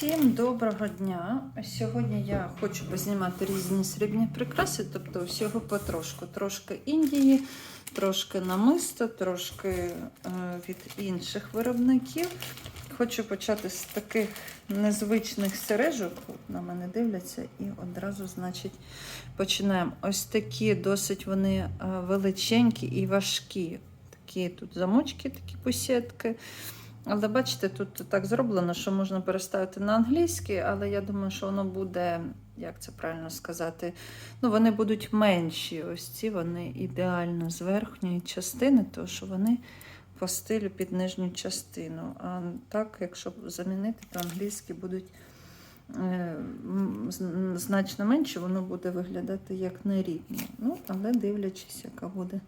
Всім доброго дня! Сьогодні я хочу познімати різні срібні прикраси, тобто всього потрошку. Трошки Індії, трошки намисто, трошки е, від інших виробників. Хочу почати з таких незвичних сережок. На мене дивляться, і одразу, значить, починаємо. Ось такі досить вони е, величенькі і важкі. Такі тут замочки, такі посітки. Але бачите, тут так зроблено, що можна переставити на англійський, але я думаю, що воно буде, як це правильно сказати, ну вони будуть менші. Ось ці вони ідеально з верхньої частини, тому що вони по стилю під нижню частину. А так, якщо замінити, то англійські будуть е, значно менше, воно буде виглядати як нерівно. Ну, але дивлячись, яка буде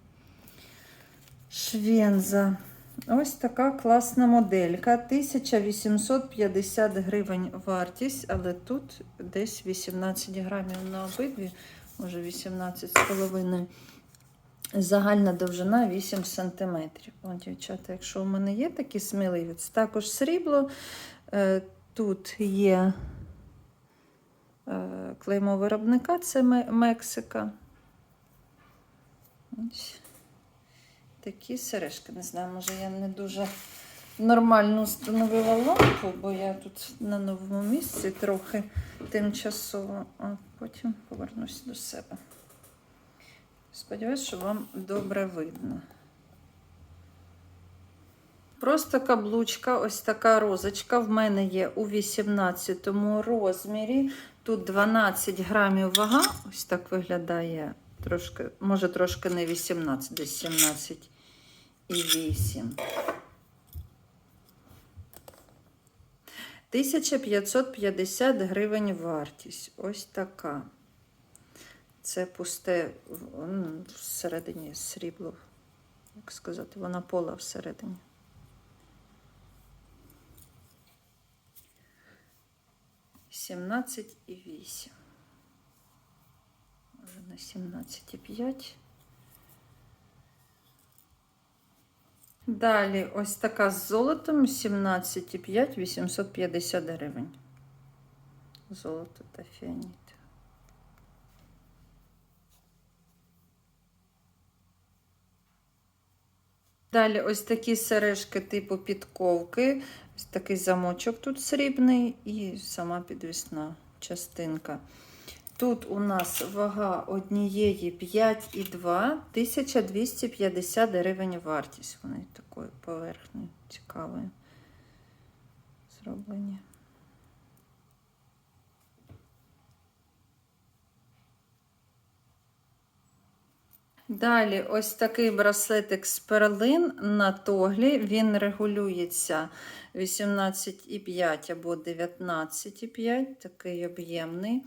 швенза. Ось така класна моделька. 1850 гривень вартість, але тут десь 18 грамів на обидві, може 18,5. Загальна довжина 8 см. О, дівчата, якщо у мене є такі сміливі, це також срібло. Е, Тут є е, клеймо виробника, це Мексика. Ось такі сережки. Не знаю, може я не дуже нормально встановила лампу, бо я тут на новому місці трохи тимчасово, а потім повернуся до себе. Сподіваюсь, що вам добре видно. Просто каблучка, ось така розочка. В мене є у 18 розмірі. Тут 12 грамів вага. Ось так виглядає трошки, може трошки не 18, десь 17 і 8. 1550 гривень вартість. Ось така. Це пусте м, всередині срібло. Як сказати, вона пола всередині. Сімнадцять і вісім. На сімнадцять і п'ять. Далі ось така з золотом 17,5 850 гривень. Золото та фіаніт. Далі ось такі сережки типу підковки. Ось такий замочок тут срібний і сама підвісна частинка. Тут у нас вага однієї 5,2, 1250 гривень вартість. Вони такої поверхні цікавої зроблені. Далі ось такий браслетик з перлин на тоглі. Він регулюється 18,5 або 19,5, такий об'ємний.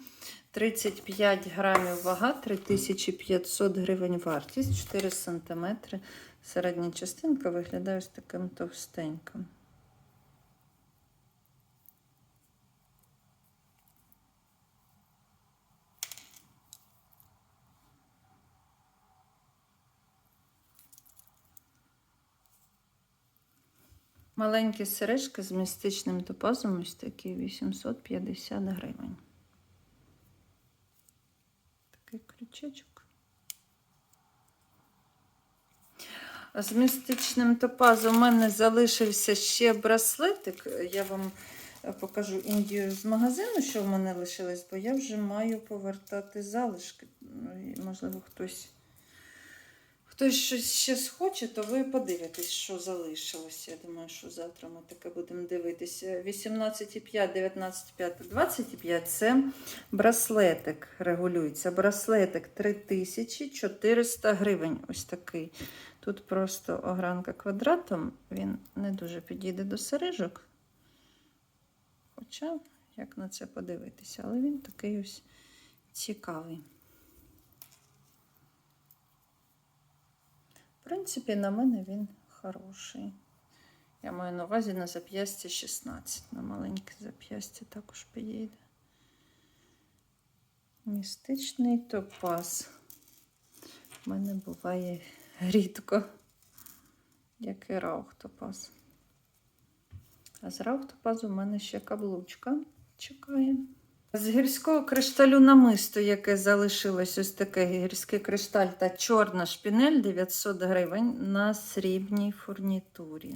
35 грамів вага, 3500 гривень вартість, 4 см. Середня частинка виглядає ось таким товстеньким. Маленькі сережки з містичним топазом, ось такі 850 гривень. Такий. З містичним топазом у мене залишився ще браслетик. Я вам покажу Індію з магазину, що в мене лишилось, бо я вже маю повертати залишки. Ну, Можливо, хтось. Хтось щось ще схоче, то ви подивитесь, що залишилося. Я думаю, що завтра ми таке будемо дивитися. 18,5, 19,5, 25 це браслетик регулюється. Браслетик 3400 гривень. Ось такий. Тут просто огранка квадратом, він не дуже підійде до сережок. Хоча, як на це подивитися, але він такий ось цікавий. В принципі, на мене він хороший. Я маю на увазі на зап'ястя 16. На маленьке зап'ястя також підійде. Містичний топаз. У мене буває рідко, як і раухтопаз. А з раухтопазу в мене ще каблучка. Чекаємо. З гірського кришталю намисто, яке залишилось, ось таке гірський кришталь та чорна шпінель 900 гривень на срібній фурнітурі.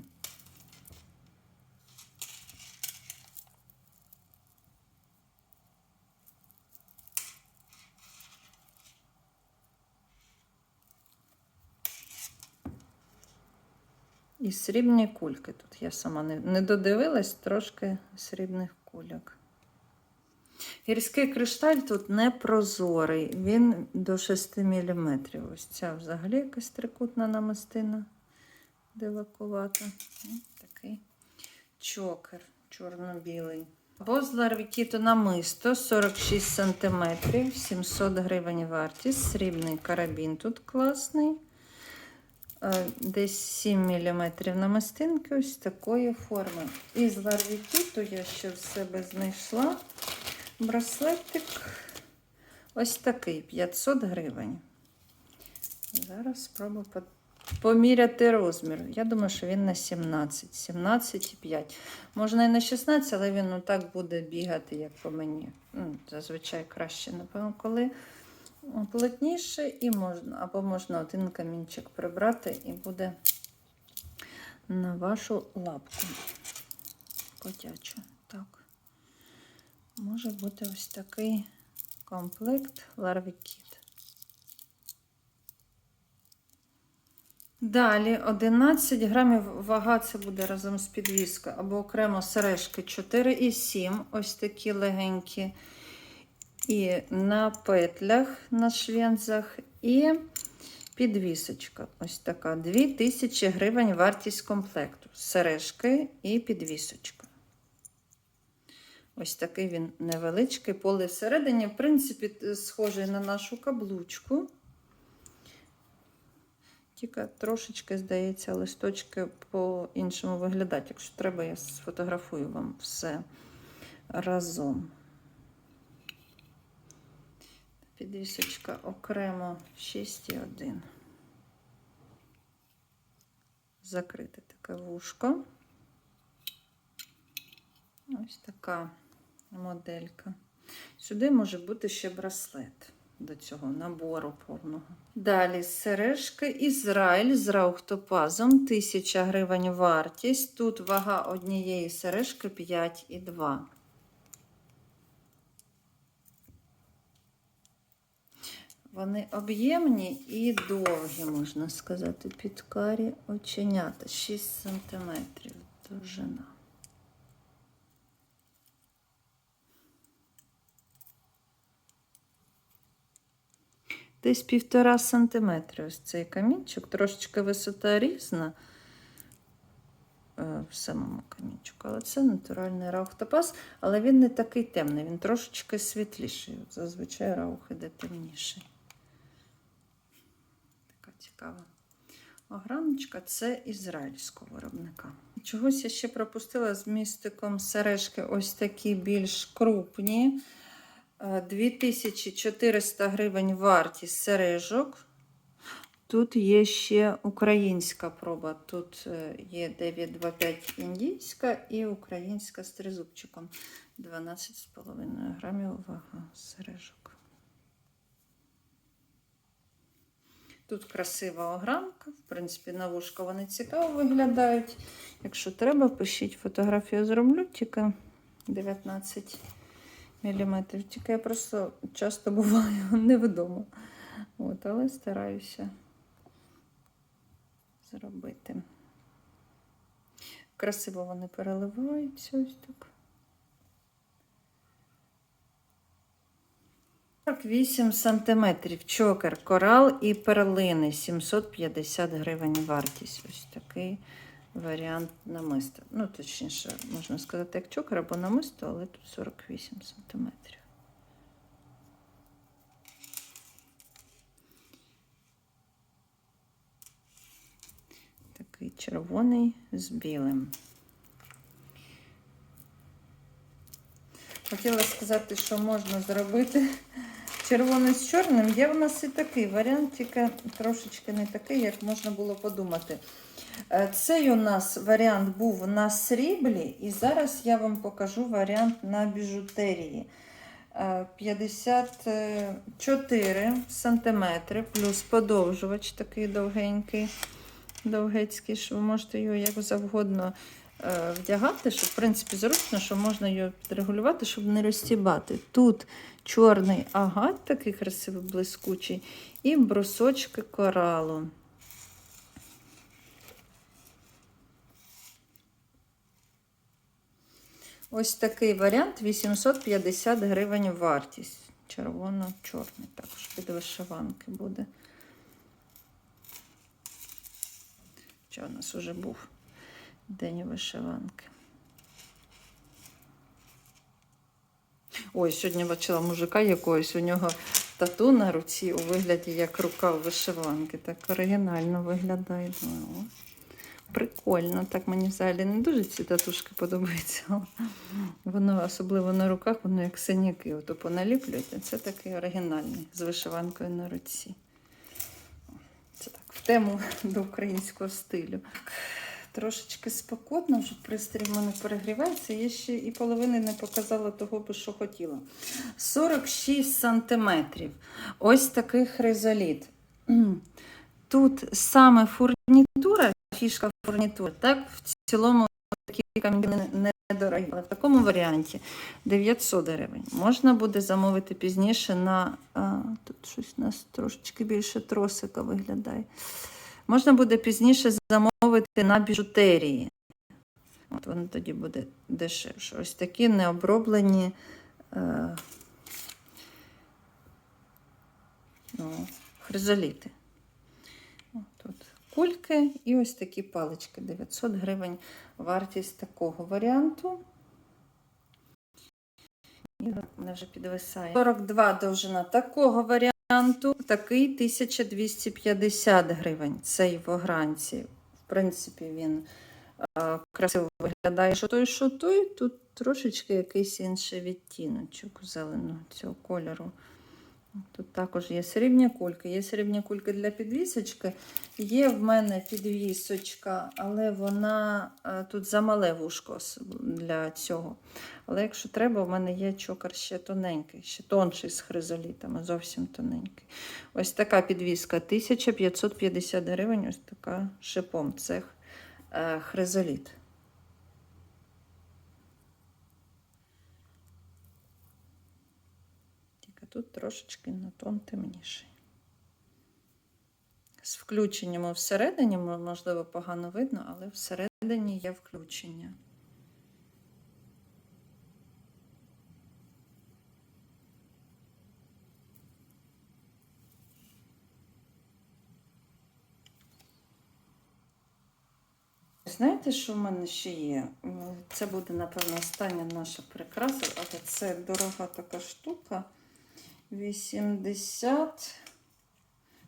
І срібні кульки. Тут я сама не, не додивилась трошки срібних кульок. Гірський кришталь тут не прозорий, він до 6 мм. Ось ця взагалі якась трикутна намистина дивакувата. Такий чокер чорно-білий. Бозлар Вікіто намисто 46 см, 700 гривень вартість. Срібний карабін тут класний. Е, Десь 7 мм намистинки ось такої форми. Із ларвікіту я ще в себе знайшла браслетик. Ось такий 500 гривень. Зараз спробую поміряти розмір. Я думаю, що він на 17, 17,5. Можна і на 16, але він ну, так буде бігати, як по мені. Ну, зазвичай краще, напевно, коли плотніше, і можна, або можна один камінчик прибрати і буде на вашу лапку. Котячу. Так. Може бути ось такий комплект Kit. Далі 11 грамів вага це буде разом з підвіскою або окремо сережки 4,7, ось такі легенькі. І на петлях, на швензах, і підвісочка. Ось така. 2000 гривень вартість комплекту. Сережки і підвісочка. Ось такий він невеличкий, поле всередині, в принципі, схожий на нашу каблучку. Тільки трошечки, здається, листочки по-іншому виглядають. Якщо треба, я сфотографую вам все разом. Підвісочка окремо 6,1. Закрите таке вушко. Ось така моделька. Сюди може бути ще браслет до цього набору повного. Далі сережки Ізраїль з раухтопазом 1000 гривень вартість. Тут вага однієї сережки 5,2. Вони об'ємні і довгі, можна сказати, під карі оченята. 6 см довжина. Десь півтора сантиметри ось цей камінчик, трошечки висота різна е, в самому камінчику, але це натуральний раухтопаз, але він не такий темний, він трошечки світліший. Зазвичай раух іде темніший. Така цікава ограночка це ізраїльського виробника. Чогось я ще пропустила з містиком сережки ось такі більш крупні. Е, 2400 гривень вартість сережок. Тут є ще українська проба. Тут е, є 925 індійська і українська з тризубчиком. 12,5 грамів вага сережок. Тут красива огранка, в принципі, на вушко вони цікаво виглядають. Якщо треба, пишіть фотографію зроблю, тільки 19 мм. Тільки я просто часто буваю не вдома. От, але стараюся зробити. Красиво вони переливаються ось так. 48 сантиметрів чокер, корал і перлини 750 гривень вартість. Ось такий варіант намиста. Ну, точніше, можна сказати, як чокер або намисто, але тут 48 сантиметрів. Такий червоний з білим. Хотіла сказати, що можна зробити червоний з чорним. Є в нас і такий варіант, тільки трошечки не такий, як можна було подумати. Е, Цей у нас варіант був на сріблі, і зараз я вам покажу варіант на біжутерії. Е, 54 сантиметри, плюс подовжувач такий довгенький, довгецький, що ви можете його як завгодно е, вдягати, що в принципі зручно, що можна його підрегулювати, щоб не розтібати. Тут чорний агат, такий красивий блискучий, і брусочки коралу. Ось такий варіант 850 гривень вартість. Червоно-чорний, також під вишиванки буде. Що у нас вже був день вишиванки. Ой, сьогодні бачила мужика якогось, у нього тату на руці у вигляді як рука у вишиванки. Так оригінально виглядає. О, Прикольно. Так мені взагалі не дуже ці татушки подобаються. Воно особливо на руках, воно як синяки ото поналіплюють. а Це такий оригінальний з вишиванкою на руці. Це так, в тему до українського стилю. Трошечки спекотно, вже пристрій в мене перегрівається. Я ще і половини не показала того, би, що хотіла. 46 сантиметрів. Ось такий хризоліт. Тут саме фурнітура, фішка фурнітури, так, в цілому такі камінь недорогі. Але в такому варіанті 900 гривень. Можна буде замовити пізніше на. А, тут щось у нас трошечки більше тросика виглядає. Можна буде пізніше замовити на біжутерії. От воно тоді буде дешевше. Ось такі необроблені е, ну, хризоліти. Тут кульки і ось такі палички. 900 гривень вартість такого варіанту. І Вона вже підвисає. 42 довжина такого варіанту, такий 1250 гривень. Цей в огранці. В принципі, він е, красиво виглядає, що той, що той. Тут трошечки якийсь інший відтіночок зеленого цього кольору. Тут також є срібні кульки. Є срібні кульки для підвісочки. Є в мене підвісочка, але вона е, тут замале вушко для цього. Але якщо треба, в мене є чокер ще тоненький, ще тонший з хризолітами, зовсім тоненький. Ось така підвіска 1550 гривень, ось така шипом. Це е, хризоліт. Тільки тут трошечки на тон темніший. З включенням всередині, можливо, погано видно, але всередині є включення. Знаєте, що в мене ще є? Це буде, напевно, остання наша прикраса, але це дорога така штука. 80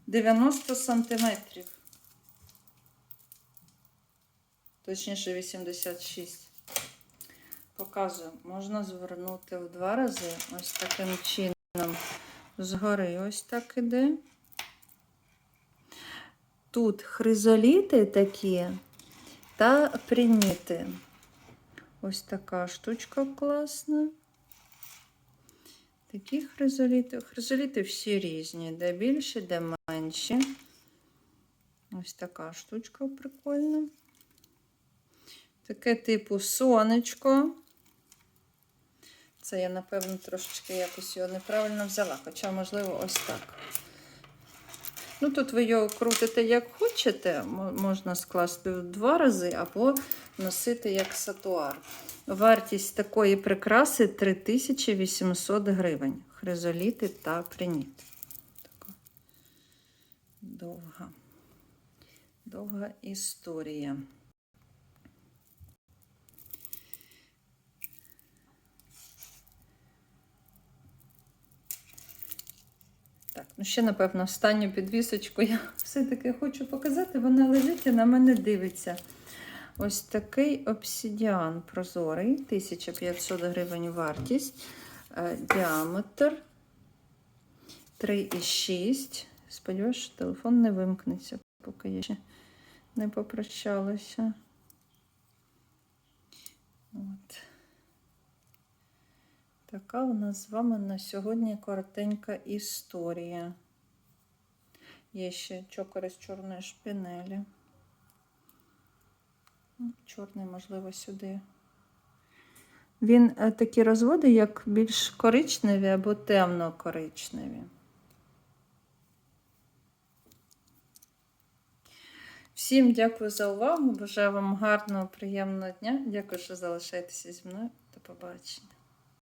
90 сантиметрів. Точніше, 86. Показую. Можна звернути в два рази. Ось таким чином. Згори ось так іде. Тут хризоліти такі та приніти. Ось така штучка класна. Такі хризоліти. Хризоліти всі різні, де більші, де менші. Ось така штучка прикольна. Таке типу сонечко. Це я, напевно, трошечки якось його неправильно взяла, хоча, можливо, ось так. Ну, тут ви його крутите як хочете, мо- можна скласти в два рази або носити як сатуар. Вартість такої прикраси 3800 гривень. Хризоліти та приніт. Довга, довга історія. Ще, напевно, останню підвісочку я все-таки хочу показати. Вона лежить і на мене дивиться. Ось такий обсидіан прозорий, 1500 гривень вартість, е, діаметр 3,6. Сподіваюся, що телефон не вимкнеться, поки я ще не попрощалася. От. Така у нас з вами на сьогодні коротенька історія. Є ще чокери з чорної шпинелі. Ну, Чорний, можливо, сюди. Він е, такі розводи, як більш коричневі або темно-коричневі. Всім дякую за увагу. Бажаю вам гарного, приємного дня. Дякую, що залишаєтеся зі мною. До побачення.